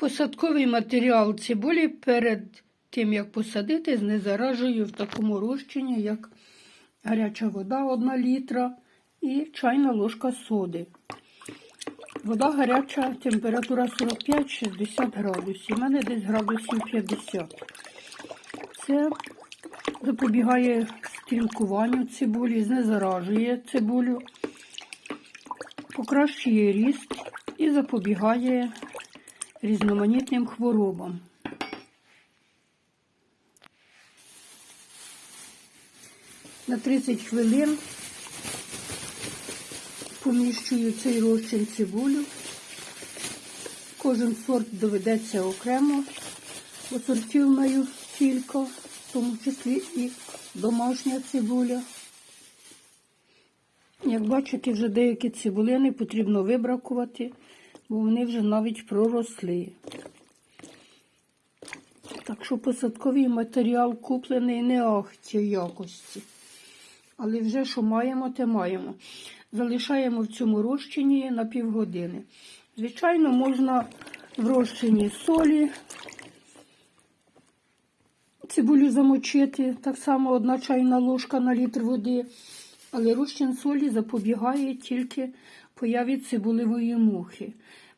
Посадковий матеріал цибулі перед тим, як посадити, знезаражую в такому розчині, як гаряча вода 1 літра і чайна ложка соди. Вода гаряча, температура 45-60 градусів. У мене десь градусів 50. Це запобігає стрілкуванню цибулі, знезаражує цибулю, покращує ріст і запобігає різноманітним хворобам. На 30 хвилин поміщую цей розчин цибулю. Кожен сорт доведеться окремо, бо сортів маю кілька, в тому числі і домашня цибуля. Як бачите, вже деякі цибулини потрібно вибракувати, бо вони вже навіть проросли. Так що посадковий матеріал куплений не ахті якості. Але вже що маємо, те маємо. Залишаємо в цьому розчині на півгодини. Звичайно, можна в розчині солі цибулю замочити, так само одна чайна ложка на літр води. Але розчин солі запобігає тільки появі цибулевої мухи.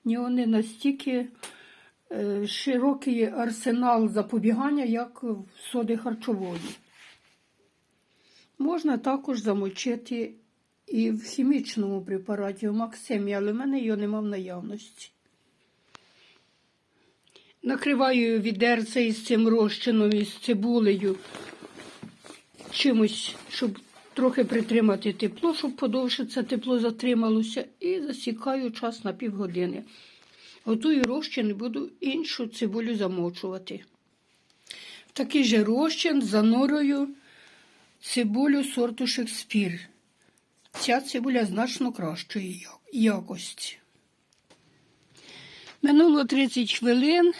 В нього не настільки е, широкий арсенал запобігання, як в соди харчової. Можна також замочити і в хімічному препараті в Максимі, але в мене його нема в наявності. Накриваю відерце із цим розчином, із цибулею, чимось, щоб трохи притримати тепло, щоб подовше це тепло затрималося, і засікаю час на півгодини. Готую розчин і буду іншу цибулю замочувати. Такий же розчин занурюю цибулю сорту Шекспір. Ця цибуля значно кращої якості. Минуло 30 хвилин.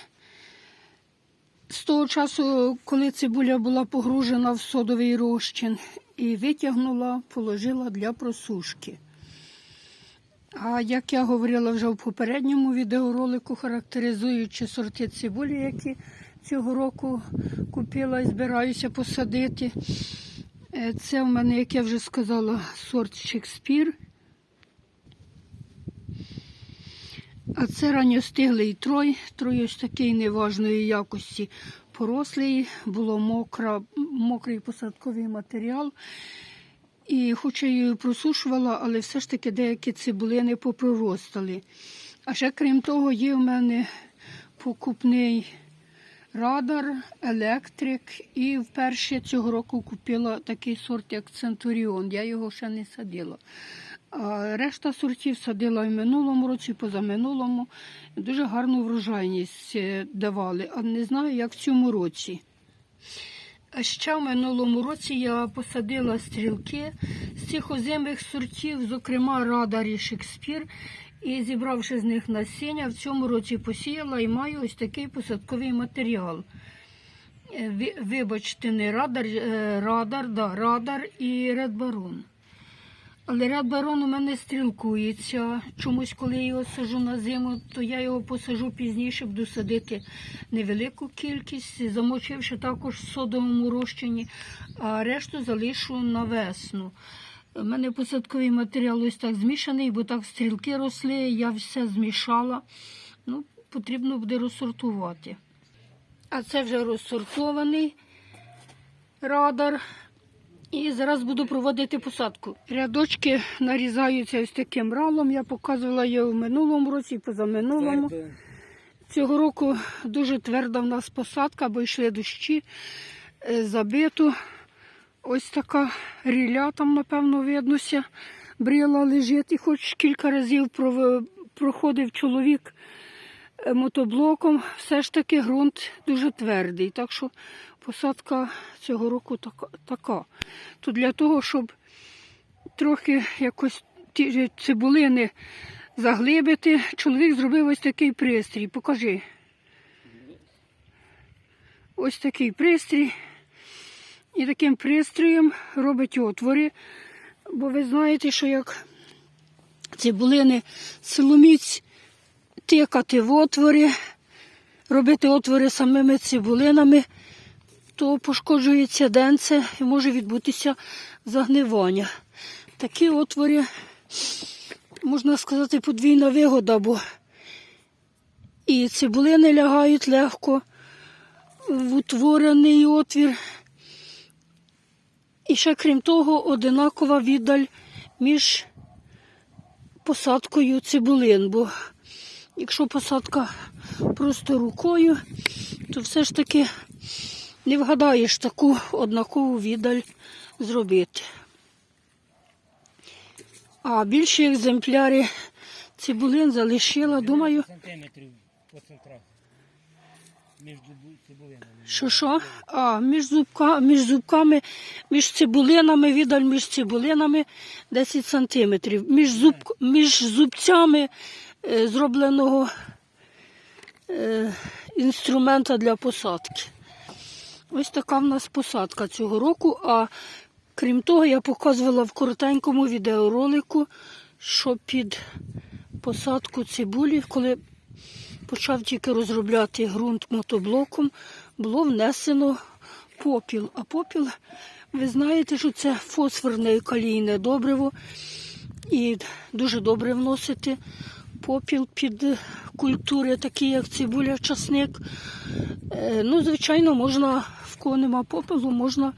З того часу, коли цибуля була погружена в содовий розчин, і витягнула, положила для просушки. А як я говорила вже в попередньому відеоролику, характеризуючи сорти цибулі, які цього року купила і збираюся посадити. Е, Це в мене, як я вже сказала, сорт Шекспір. А це ранньостиглий трой, трой ось такий неважної якості порослий, було мокра, мокрий посадковий матеріал. І хоч я її просушувала, але все ж таки деякі цибулини попроростали. А ще крім того, є в мене покупний радар, електрик. І вперше цього року купила такий сорт, як Центуріон. Я його ще не садила. Решта сортів садила в минулому році, позаминулому. Дуже гарну врожайність е, давали, а не знаю, як в цьому році. А ще в минулому році я посадила стрілки з цих озимих сортів, зокрема радар і Шекспір. І зібравши з них насіння, в цьому році посіяла і маю ось такий посадковий матеріал. Е, Вибачте, не радар, е, радар, да, радар і редбарон. Але ряд барон у мене стрілкується. Чомусь, коли я його сажу на зиму, то я його посажу пізніше, буду садити невелику кількість, замочивши також в содовому розчині, а решту залишу на весну. У мене посадковий матеріал ось так змішаний, бо так стрілки росли, я все змішала. Ну, потрібно буде розсортувати. А це вже розсортований радар. І зараз буду проводити посадку. Рядочки нарізаються ось таким ралом. Я показувала його в минулому році, і позаминулому. Цього року дуже тверда в нас посадка, бо йшли дощі, е, забито. Ось така ріля там, напевно, виднося. Бріла лежить. І хоч кілька разів проходив чоловік е, мотоблоком, все ж таки ґрунт дуже твердий. Так що посадка цього року така. То для того, щоб трохи якось ті цибулини заглибити, чоловік зробив ось такий пристрій. Покажи. Ось такий пристрій. І таким пристроєм робить отвори. Бо ви знаєте, що як цибулини силоміць тикати в отвори, робити отвори самими цибулинами, то пошкоджується денце і може відбутися загнивання. Такі отвори, можна сказати, подвійна вигода, бо і цибулини лягають легко в утворений отвір. І ще крім того, одинакова віддаль між посадкою цибулин, бо якщо посадка просто рукою, то все ж таки не вгадаєш таку однакову віддаль зробити. А більші екземпляри цибулин залишила, думаю, що що? А, між, зубка, між зубками, між цибулинами, віддаль між цибулинами 10 сантиметрів. Між, зуб, між зубцями е, зробленого е, інструмента для посадки. Ось така в нас посадка цього року. А крім того, я показувала в коротенькому відеоролику, що під посадку цибулі, коли почав тільки розробляти ґрунт мотоблоком, було внесено попіл. А попіл, ви знаєте, що це фосфорне і калійне добриво. І дуже добре вносити попіл під культури, такі як цибуля, часник. Е, Ну, звичайно, можна, в кого нема попелу, можна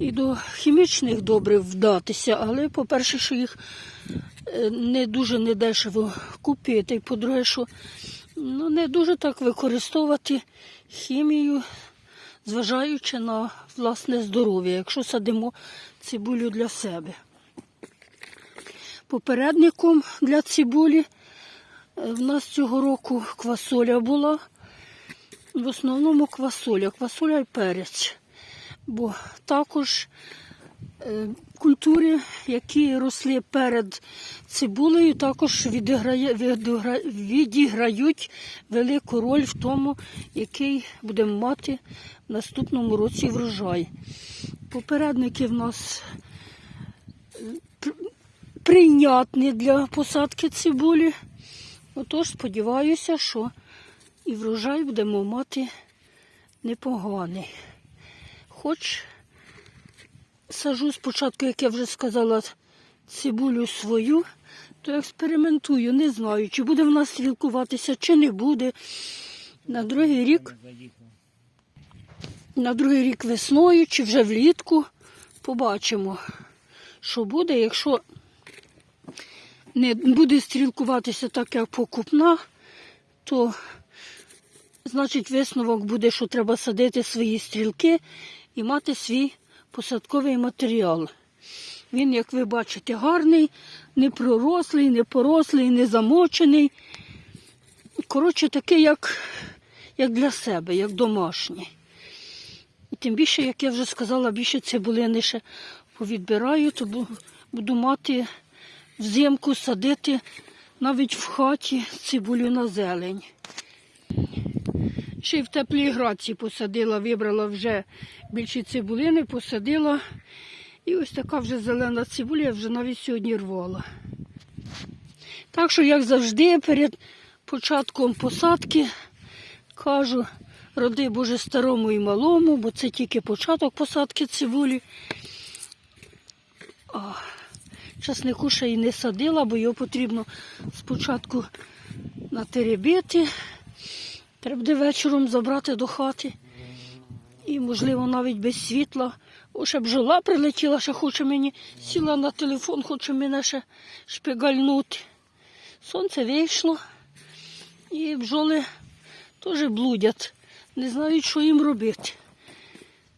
і до хімічних добрив вдатися, але, по-перше, що їх е, не дуже недешево купити. І по-друге, що ну, не дуже так використовувати хімію, зважаючи на власне здоров'я, якщо садимо цибулю для себе. Попередником для цибулі в нас цього року квасоля була. В основному квасоля, квасоля і перець. Бо також е, культури, які росли перед цибулею, також відіграє, відігра- відіграють велику роль в тому, який будемо мати в наступному році врожай. Попередники в нас е, прийнятні для посадки цибулі. Отож, сподіваюся, що і врожай будемо мати непоганий. Хоч сажу спочатку, як я вже сказала, цибулю свою, то експериментую, не знаю, чи буде в нас стрілкуватися, чи не буде. На другий рік, на другий рік весною, чи вже влітку побачимо, що буде, якщо не буде стрілкуватися так, як покупна, то значить висновок буде, що треба садити свої стрілки і мати свій посадковий матеріал. Він, як ви бачите, гарний, не пророслий, не порослий, не замочений. Коротше, такий, як, як для себе, як домашній. Тим більше, як я вже сказала, більше цибулини ще повідбираю, то буду мати взимку садити навіть в хаті цибулю на зелень. Ще й в теплій градці посадила, вибрала вже більші цибулини, посадила. І ось така вже зелена цибуля, я вже навіть сьогодні рвала. Так що, як завжди, перед початком посадки кажу, роди Боже старому і малому, бо це тільки початок посадки цибулі. А, часнику ще й не садила, бо його потрібно спочатку натеребити. Треба буде вечором забрати до хати. І, можливо, навіть без світла. О, ще бджола прилетіла, ще хоче мені, сіла на телефон, хоче мене ще шпигальнути. Сонце вийшло, і бджоли теж блудять. Не знають, що їм робити.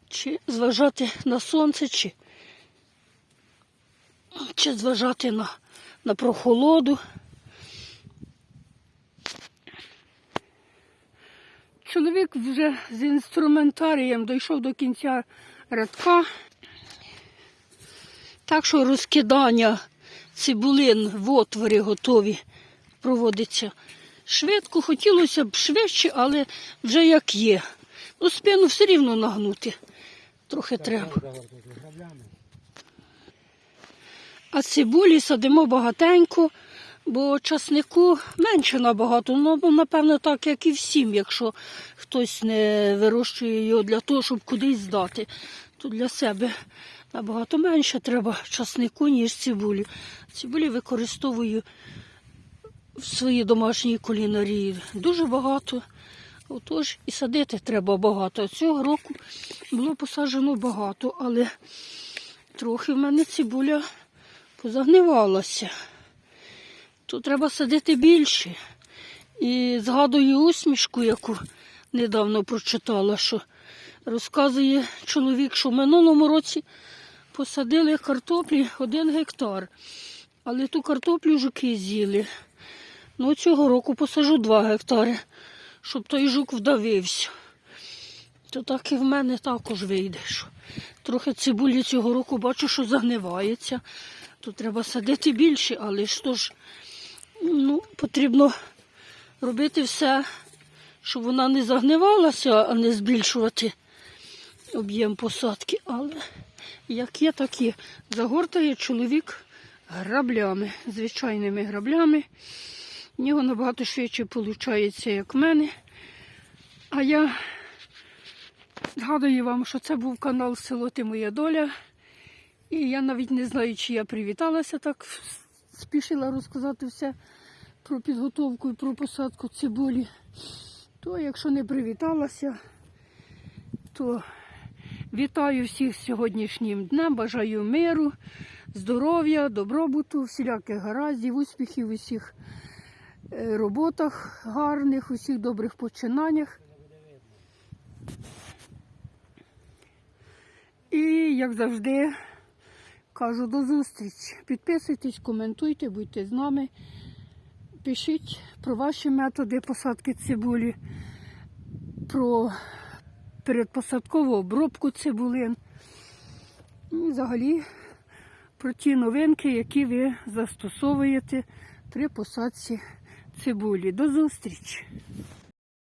Чи зважати на сонце, чи, чи зважати на, на прохолоду. Чоловік вже з інструментарієм дійшов до кінця рядка. Так що розкидання цибулин в отворі готові проводиться швидко. Хотілося б швидше, але вже як є. Ну, спину все рівно нагнути. Трохи треба. А цибулі садимо багатенько, Бо часнику менше набагато, ну напевно, так, як і всім, якщо хтось не вирощує його для того, щоб кудись здати, то для себе набагато менше треба часнику, ніж цибулі. Цибулі використовую в своїй домашній кулінарії дуже багато. Отож, і садити треба багато. Цього року було посаджено багато, але трохи в мене цибуля позагнивалася. То треба садити більше. І згадую усмішку, яку недавно прочитала, що розказує чоловік, що в минулому році посадили картоплі один гектар, але ту картоплю жуки з'їли. Ну, цього року посажу два гектари, щоб той жук вдавився. То так і в мене також вийде. Трохи цибулі цього року бачу, що загнивається. То треба садити більше, але ж то ж ну, потрібно робити все, щоб вона не загнивалася, а не збільшувати об'єм посадки. Але як є, так є. Загортає чоловік граблями, звичайними граблями. В нього набагато швидше виходить, як в мене. А я згадую вам, що це був канал Село Ти Моя Доля. І я навіть не знаю, чи я привіталася так, спішила розказати все про підготовку і про посадку цибулі. То якщо не привіталася, то вітаю всіх сьогоднішнім днем, бажаю миру, здоров'я, добробуту, всіляких гараздів, успіхів у всіх е, роботах гарних, усіх добрих починаннях. І, як завжди, кажу до зустрічі. Підписуйтесь, коментуйте, будьте з нами. Пишіть про ваші методи посадки цибулі, про передпосадкову обробку цибулин. І взагалі про ті новинки, які ви застосовуєте при посадці цибулі. До зустрічі!